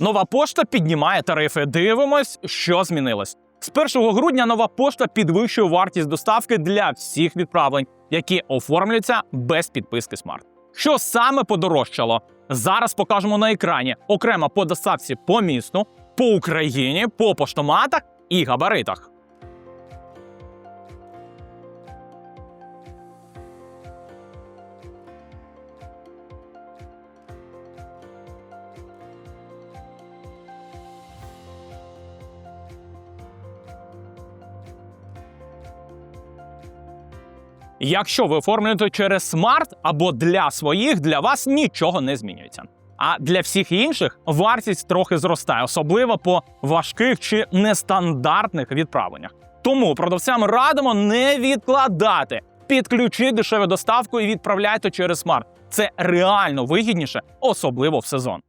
Нова пошта піднімає тарифи. Дивимось, що змінилось. З 1 грудня нова пошта підвищує вартість доставки для всіх відправлень, які оформлюються без підписки Smart. Що саме подорожчало? Зараз покажемо на екрані окремо по доставці по місту, по Україні, по поштоматах і габаритах. Якщо ви оформлюєте через смарт або для своїх, для вас нічого не змінюється. А для всіх інших вартість трохи зростає, особливо по важких чи нестандартних відправленнях. Тому продавцям радимо не відкладати. Підключіть дешеву доставку і відправляйте через смарт. Це реально вигідніше, особливо в сезон.